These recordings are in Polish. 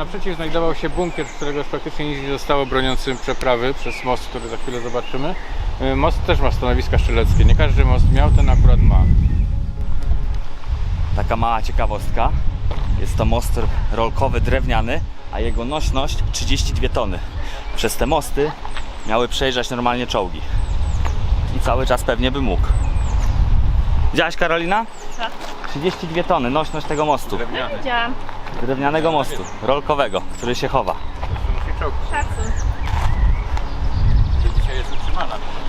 naprzeciw znajdował się bunkier, z którego już praktycznie nic nie zostało broniącym przeprawy przez most, który za chwilę zobaczymy. Y, Most też ma stanowiska strzeleckie. Nie każdy most miał, ten akurat ma. Taka mała ciekawostka. Jest to most rolkowy drewniany, a jego nośność 32 tony. Przez te mosty miały przejeżdżać normalnie czołgi. I cały czas pewnie by mógł. Widziałaś Karolina? Co? 32 tony nośność tego mostu. Drewniany. Widziałam. Drewnianego mostu, rolkowego, który się chowa.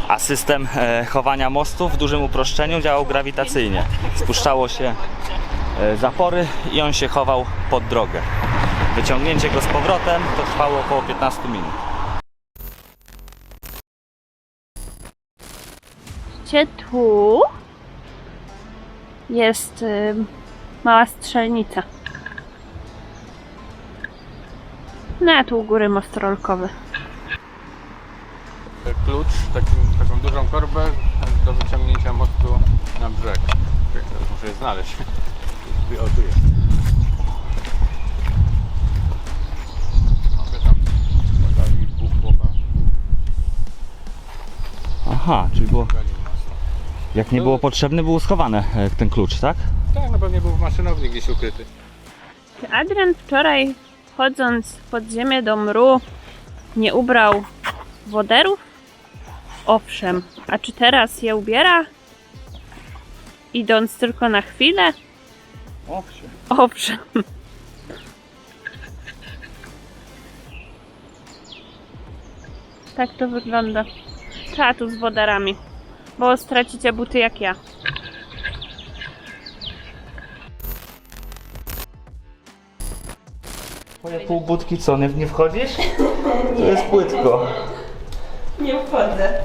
A system e, chowania mostu w dużym uproszczeniu działał grawitacyjnie. Spuszczało się e, zapory i on się chował pod drogę. Wyciągnięcie go z powrotem to trwało około 15 minut. Gdzie tu jest y, mała strzelnica. No a tu u góry most rolkowy. Klucz, takim, taką dużą korbę do wyciągnięcia mostu na brzeg. Czekaj, Teraz muszę je znaleźć. O, tu jest. Mogę tam podali dwóch chłopa. Aha, czyli było, jak nie było potrzebny, był schowany e, ten klucz, tak? Tak, no pewnie był w maszynowni gdzieś ukryty. Czy Adrian wczoraj wchodząc pod ziemię do mru nie ubrał woderów? Owszem. A czy teraz je ubiera? Idąc tylko na chwilę? Owszem. Owszem. Tak to wygląda. Trzeba tu z wodarami, bo stracicie buty jak ja. Twoje półbudki co, nie, nie wchodzisz? To jest płytko. Nie wchodzę.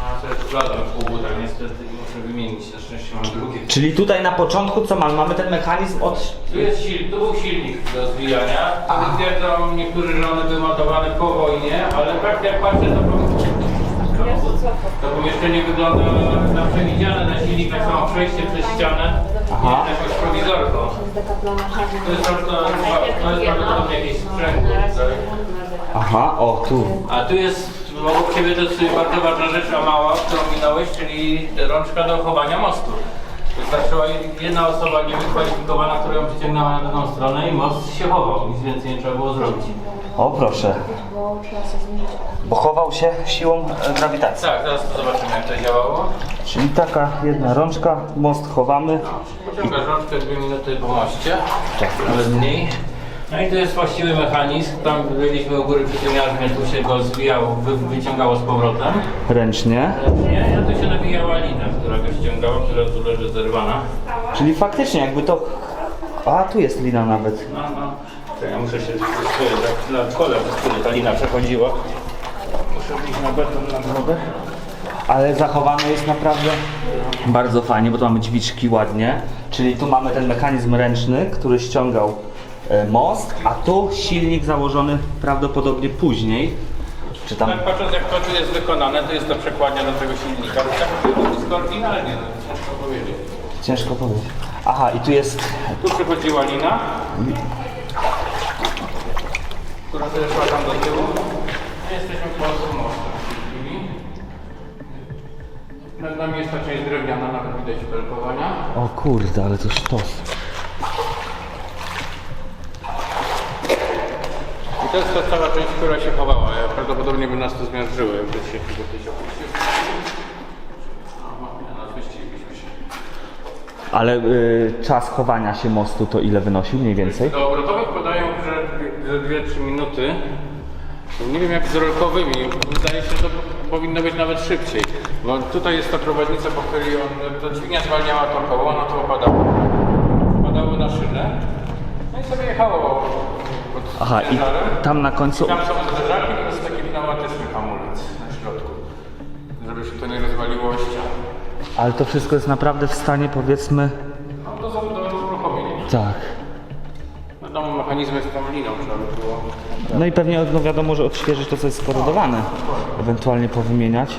A to jest wkładam w pół tak niestety muszę wymienić, na szczęście mam drugie. Czyli tutaj na początku co mamy? Mamy ten mechanizm od... Tu jest silnik, tu był silnik do zwijania. Tu twierdzą niektórzy, że one były montowane po wojnie, ale tak jak patrzę to, to pomieszczenie wygląda na przewidziane na silnik, tak samo przejście przez ścianę. Aha. Jakoś prowizorką. To jest, to, to jest prawdopodobnie jakiś sprzęt. tak? Aha, o tu. A tu jest obok Ciebie to jest bardzo ważna rzecz, a mała, którą minąłeś, czyli rączka do chowania mostu. Wystarczyła jedna osoba niewykwalifikowana, która ją przyciągnęła na daną stronę i most się chował. Nic więcej nie trzeba było zrobić. O proszę. Bo chował się siłą e, grawitacji. Tak, zaraz to zobaczymy jak to działało. Czyli taka jedna rączka, most chowamy. Pociągasz rączkę dwie minuty po moście, nawet mniej. No i to jest właściwy mechanizm. Tam byliśmy u góry przy tym jarzmie, tu się go zwijało, wy, wyciągało z powrotem. Ręcznie. Nie, a tu się nawijała lina, która go ściągała, która tu leży zerwana. Czyli faktycznie jakby to... A, tu jest lina nawet. No, no. To ja muszę się skupić, na kole, przez które ta lina przechodziła. Muszę iść na beton na drogę. Ale zachowane jest naprawdę bardzo fajnie, bo tu mamy dźwiczki ładnie. Czyli tu mamy ten mechanizm ręczny, który ściągał most, a tu silnik założony prawdopodobnie później. Czy tam... Tak patrząc jak to tu jest wykonane, to jest to przekładnia do tego silnika. To tak blisko oryginalnie, no, ciężko powiedzieć. Ciężko powiedzieć. Aha, i tu jest... Tu przychodziła lina, która też szła tam do tyłu. My jesteśmy po prostu mostem. Nad nami jest ta część drewniana, nawet widać belkowania. O kurde, ale to sztos. To jest ta cała część, która się chowała. Prawdopodobnie by nas to zmiażdżyło, jakby się chyba gdzieś. No. Ale y, czas chowania się mostu to ile wynosił mniej więcej? Do obrotowych podają, że że 2-3 minuty. Nie wiem jak z rolkowymi. Wydaje się, że to powinno być nawet szybciej. Bo tutaj jest ta prowadnica, po której on, ta dźwignia zwalniała to koło, ono to opadało. Opadało na szynę. No i sobie jechało Aha, i tam na końcu... Tam są zderzaki i jest taki pneumatyczny hamulec na środku. Żeby się to nie rozwaliło o ścianę. Ale to wszystko jest naprawdę w stanie powiedzmy... No to są do uruchomienia. Tak. Wiadomo, mechanizmy z tą liną trzeba by było. No i pewnie no wiadomo, że odświeżyć to, co jest skorodowane. Ewentualnie powymieniać.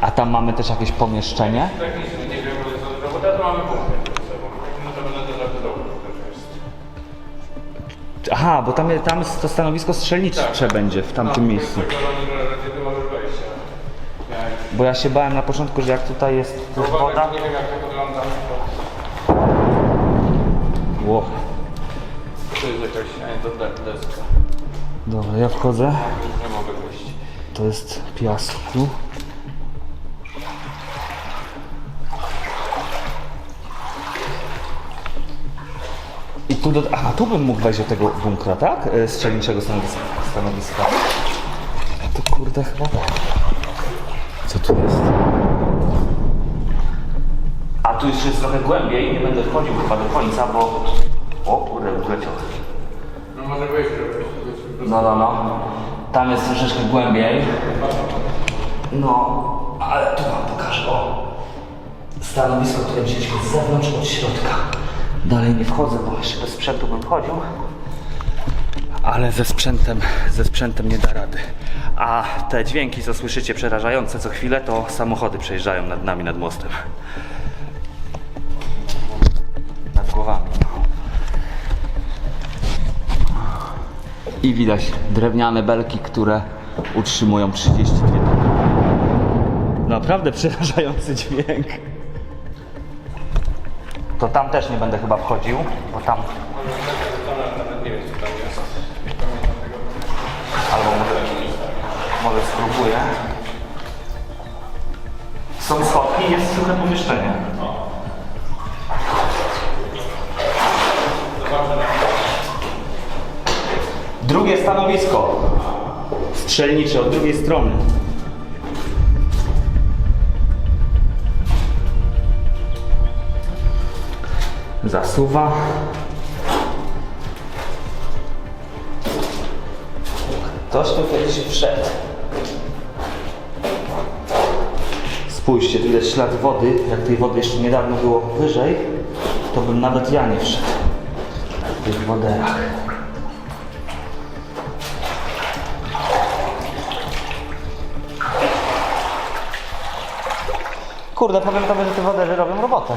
A tam mamy też jakieś pomieszczenie? Technicznie nie wiem, ale to robota to mamy sobą. No to będę to zabudował też. Aha, bo tam, tam to stanowisko strzelnicze będzie w tamtym miejscu. Bo ja się bałem na początku, że jak tutaj jest tu Woda? Nie wiem jak to wygląda. Ło. To jest jakaś, a nie, to de- deska. Dobra, ja wchodzę. Nie. To jest piasku. Tu do... Aha, tu bym mógł wejść do tego bunkra, tak? E, Strzelniczego stanowiska. stanowiska. To kurde chyba... Co tu jest? A tu jeszcze jest trochę głębiej, nie będę wchodził chyba do końca, bo... O kurde, uleciał. No może wejść, No, no, no. Tam jest troszeczkę głębiej. No, ale tu wam pokażę. O, stanowisko, które wzięliśmy z zewnątrz, od środka. Dalej nie wchodzę, bo jeszcze bez sprzętu bym chodził. Ale ze sprzętem, ze sprzętem nie da rady. A te dźwięki, co słyszycie przerażające co chwilę, to samochody przejeżdżają nad nami, nad mostem. Nad głowami. I widać drewniane belki, które utrzymują 32 tony. Naprawdę przerażający dźwięk. To tam też nie będę chyba wchodził, bo tam... Albo może, może spróbuję. Są schodki jest suche pomieszczenie. Drugie stanowisko. Strzelnicze od drugiej strony. Zasuwa. Ktoś tu kiedyś wszedł. Spójrzcie, tu widać ślad wody. Jak tej wody jeszcze niedawno było wyżej, to bym nawet ja nie wszedł. W tych woderach. Kurde, powiem tobie, że te wodery robią robotę.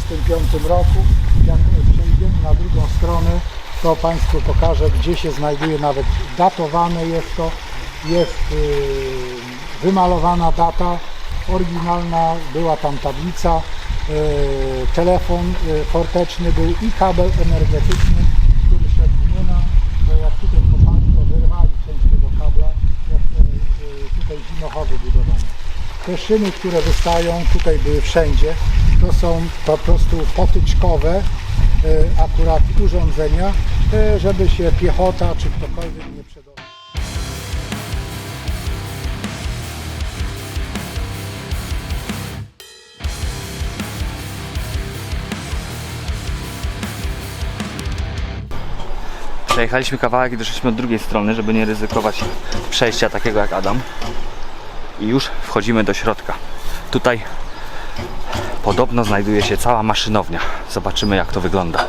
1945 roku. Jak przejdziemy na drugą stronę, to Państwu pokażę, gdzie się znajduje, nawet datowane jest to. Jest y, wymalowana data, oryginalna, była tam tablica, y, telefon y, forteczny był i kabel energetyczny, który szedł w Miena, bo jak tutaj kopali, to wyrwali część tego kabla, jak tutaj zimochody budowano. Te szyny, które wystają, tutaj były wszędzie to są po prostu potyczkowe e, akurat urządzenia, e, żeby się piechota czy ktokolwiek nie przedostał. Przejechaliśmy kawałek i doszliśmy od drugiej strony, żeby nie ryzykować przejścia takiego jak Adam. I już wchodzimy do środka. Tutaj podobno znajduje się cała maszynownia. Zobaczymy jak to wygląda.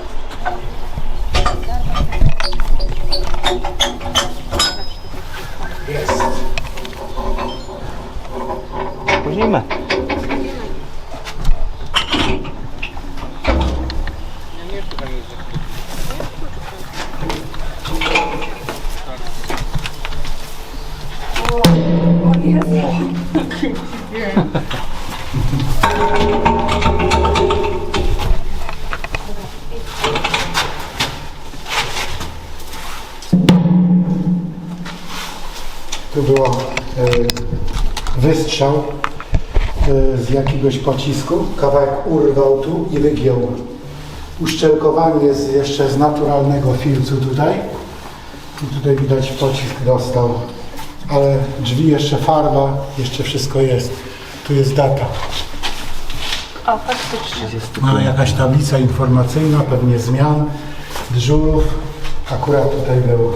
E, wystrzał e, z jakiegoś pocisku. Kawałek urwał tu i wygiął. Uszczelkowanie jest jeszcze z naturalnego filcu tutaj. I tutaj widać pocisk dostał. Ale drzwi jeszcze farba, jeszcze wszystko jest. Tu jest data. O, faktycznie. Mamy jakaś tablica informacyjna, pewnie zmian, dyżurów. Akurat tutaj było.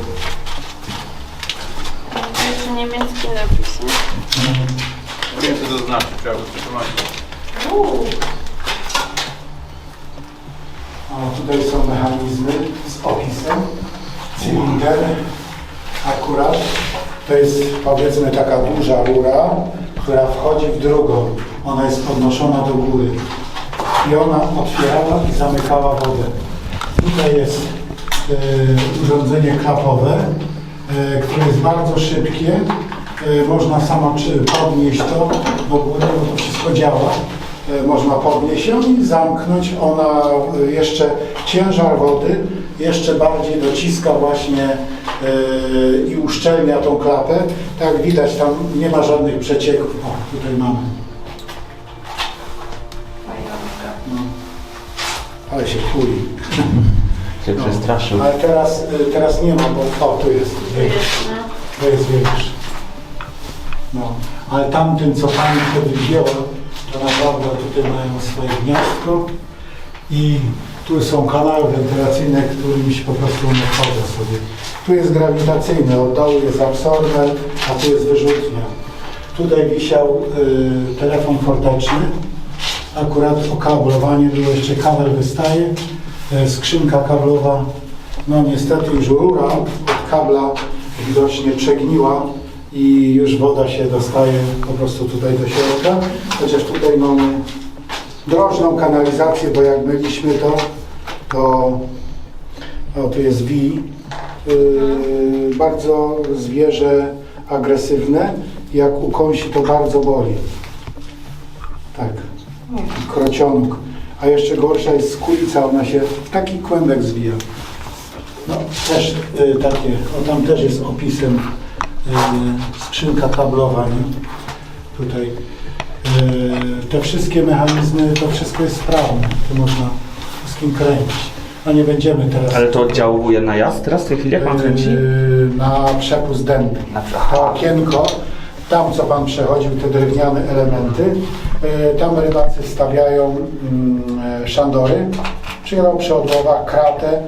Jeszcze niemiecki napis, nie? Nie wiem co to znaczy, trzeba przetłumaczyć. O, tutaj są mechanizmy z opisem. Cylinder akurat. To jest powiedzmy taka duża rura, która wchodzi w drugą. Ona jest podnoszona do góry. I ona otwierała i zamykała wodę. Tutaj jest e, urządzenie klapowe, e, które jest bardzo szybkie. E, można samo czy podnieść to bo to wszystko działa. E, można podnieść ją i zamknąć. Ona e, jeszcze ciężar wody jeszcze bardziej dociska właśnie i uszczelnia tą klapę. Tak widać, tam nie ma żadnych przecieków. O, tutaj mamy. No. Ale się kuli. Się przestraszył. Ale teraz, y, teraz nie ma, bo o, tu jest. To jest większy. No. Ale tamtym, co pani wzięła, to naprawdę tutaj mają swoje gniazdko i tu są kanały wentylacyjne, którymi się po prostu one wchodzą sobie. Tu jest grawitacyjny, od dołu jest absorber, a tu jest wyrzutnia. Tutaj wisiał y, telefon forteczny, akurat okablowanie było, jeszcze kabel wystaje, e, skrzynka kablowa, no niestety już rura od kabla widocznie przegniła i już woda się dostaje po prostu tutaj do środka, chociaż tutaj mamy drożną kanalizację, bo jak myliśmy to, to o, tu jest V, yy, bardzo zwierzę agresywne, jak ukąsi to bardzo boli. Tak krocionuk. A jeszcze gorsza jest skulica, ona się w taki kłębek zwija. No też y, takie, o tam też jest opisem skrzynka kablowa, nie? Tutaj. Y, te wszystkie mechanizmy, to wszystko jest sprawne, to można wszystkim kręcić. No nie będziemy teraz Ale to oddziałuje na jazd teraz w tej chwili, jak pan kręci? y, na przepust dębny. Na przepust. To okienko, tam co Pan przechodził, te drewniane elementy, y, tam rybacy stawiają e, szandory, przyjadą przy odłowach, kratę y,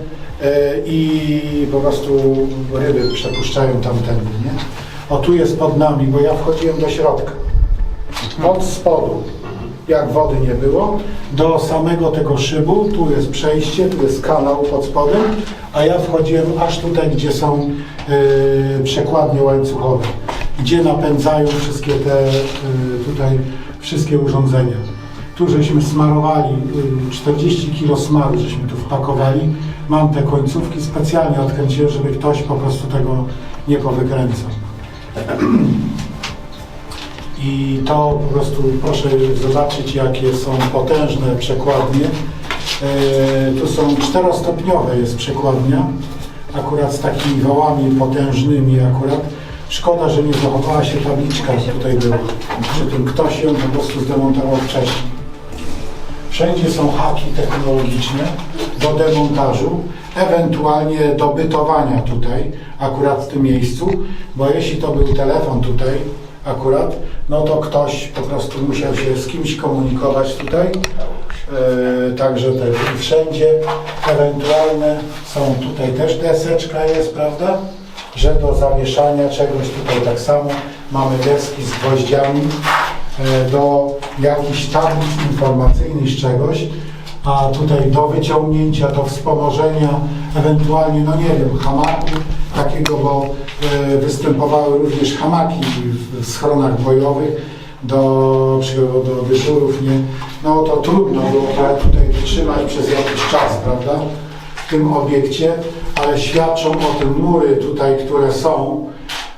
i po prostu ryby przepuszczają tamtędy, nie? O tu jest pod nami, bo ja wchodziłem do środka, od spodu, jak wody nie było, do samego tego szybu, tu jest przejście, tu jest kanał pod spodem, a ja wchodziłem aż tutaj, gdzie są y, przekładnie łańcuchowe, gdzie napędzają wszystkie te y, tutaj wszystkie urządzenia. Tu żeśmy smarowali, y, 40 kg smaru żeśmy tu wpakowali. Mam te końcówki, specjalnie odkręciłem, żeby ktoś po prostu tego nie powykręcał. I to po prostu proszę zobaczyć, jakie są potężne przekładnie. E, tu są czterostopniowe jest przekładnia, akurat z takimi wałami potężnymi akurat. Szkoda, że nie zachowała się tabliczka, tutaj była. Przy tym ktoś ją po prostu zdemontował wcześniej. Wszędzie są haki technologiczne do demontażu, ewentualnie do bytowania tutaj, akurat w tym miejscu, bo jeśli to był telefon tutaj akurat, no to ktoś po prostu musiał się z kimś komunikować tutaj. E, także te wszędzie ewentualne są tutaj też deseczka jest, prawda? Że do zawieszania czegoś tutaj tak samo mamy deski z gwoździami e, do jakichś tablic informacyjnych z czegoś, a tutaj do wyciągnięcia, do wspomożenia, ewentualnie, no nie wiem, hamaku takiego, bo e, występowały również hamaki w schronach bojowych do, do dyżurów, nie? No to trudno było to tutaj wytrzymać przez jakiś czas, prawda? W tym obiekcie, ale świadczą o tym mury tutaj, które są,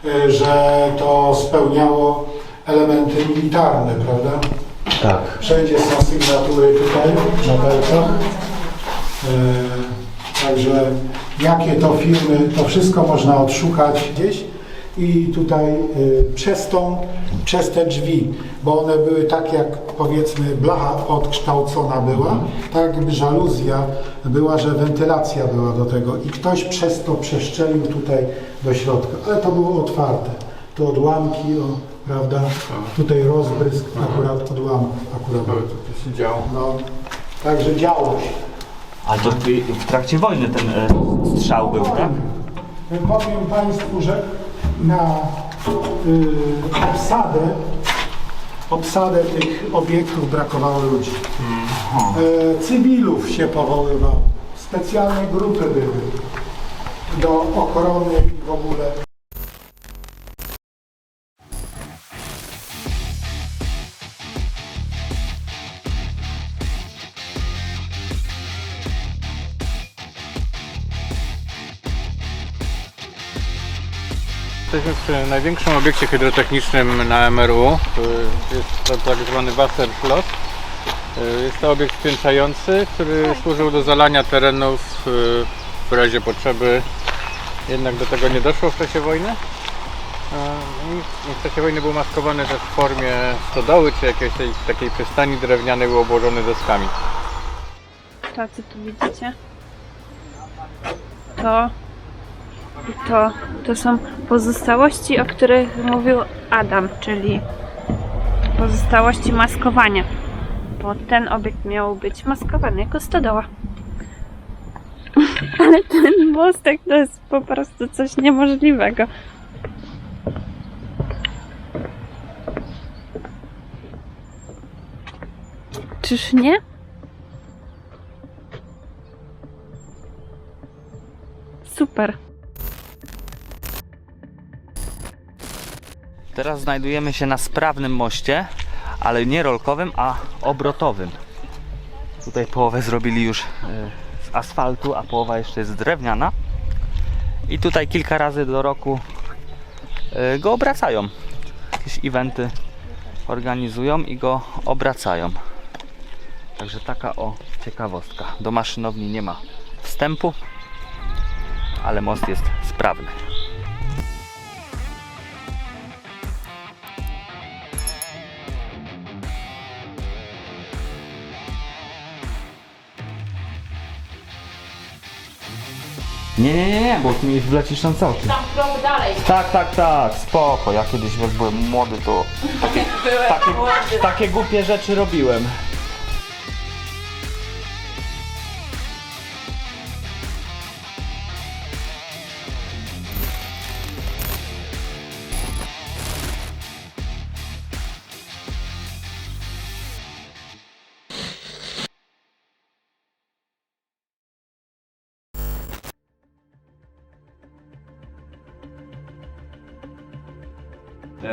e, że to spełniało elementy militarne, prawda? Tak. Wszędzie są sygnatury tutaj na belkach. E, także jakie to firmy, to wszystko można odszukać gdzieś i tutaj y, przez tą, przez te drzwi, bo one były tak jak powiedzmy blacha odkształcona była, tak jakby żaluzja była, że wentylacja była do tego i ktoś przez to przeszczelił tutaj do środka, ale to było otwarte. Tu odłamki, o, prawda, tutaj rozbrysk akurat odłamków akurat. To się działo. No, także działo się. Ale to w, w trakcie wojny ten e, strzał był, tak? Powiem Państwu, że na y, obsadę, obsadę tych obiektów brakowało ludzi. E, cywilów się powoływało. Specjalne grupy były do ochrony i w ogóle. Jesteśmy przy największym obiekcie hydrotechnicznym na MRU. Y, Jest to tak zwany Wasserfloss. Y, Jest to obiekt spiętrzający, który służył do zalania terenów y, w razie potrzeby. Jednak do tego nie doszło w czasie wojny. W czasie wojny był maskowany też w formie stodoły czy jakiejś tej, takiej przystani drewnianej był obłożony deskami. To, co tu widzicie, to to, to są pozostałości, o których mówił Adam, czyli pozostałości maskowania. Bo ten obiekt miał być maskowany jako stodoła. Ale ten mostek to jest po prostu coś niemożliwego. Czyż nie? Super. Teraz znajdujemy się na sprawnym moście, ale nie rolkowym, a obrotowym. Tutaj połowę zrobili już e, z asfaltu, a połowa jeszcze jest drewniana. I tutaj kilka razy do roku e, go obracają. Jakieś eventy organizują i go obracają. Także taka o ciekawostka. Do maszynowni nie ma wstępu, ale most jest sprawny. Nie, nie, nie, nie, bo tu mi wlecisz tam cały Tam krok dalej. Tak, tak, tak, spoko. Ja kiedyś jak byłem młody, to takie, takie, takie głupie rzeczy robiłem.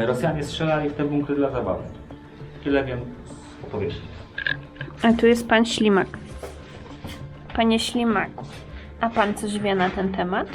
Rosjanie strzelali w te bunkry dla zabawy. Tyle wiem z opowieści. A tu jest pan Ślimak. Panie Ślimak, a pan coś wie na ten temat?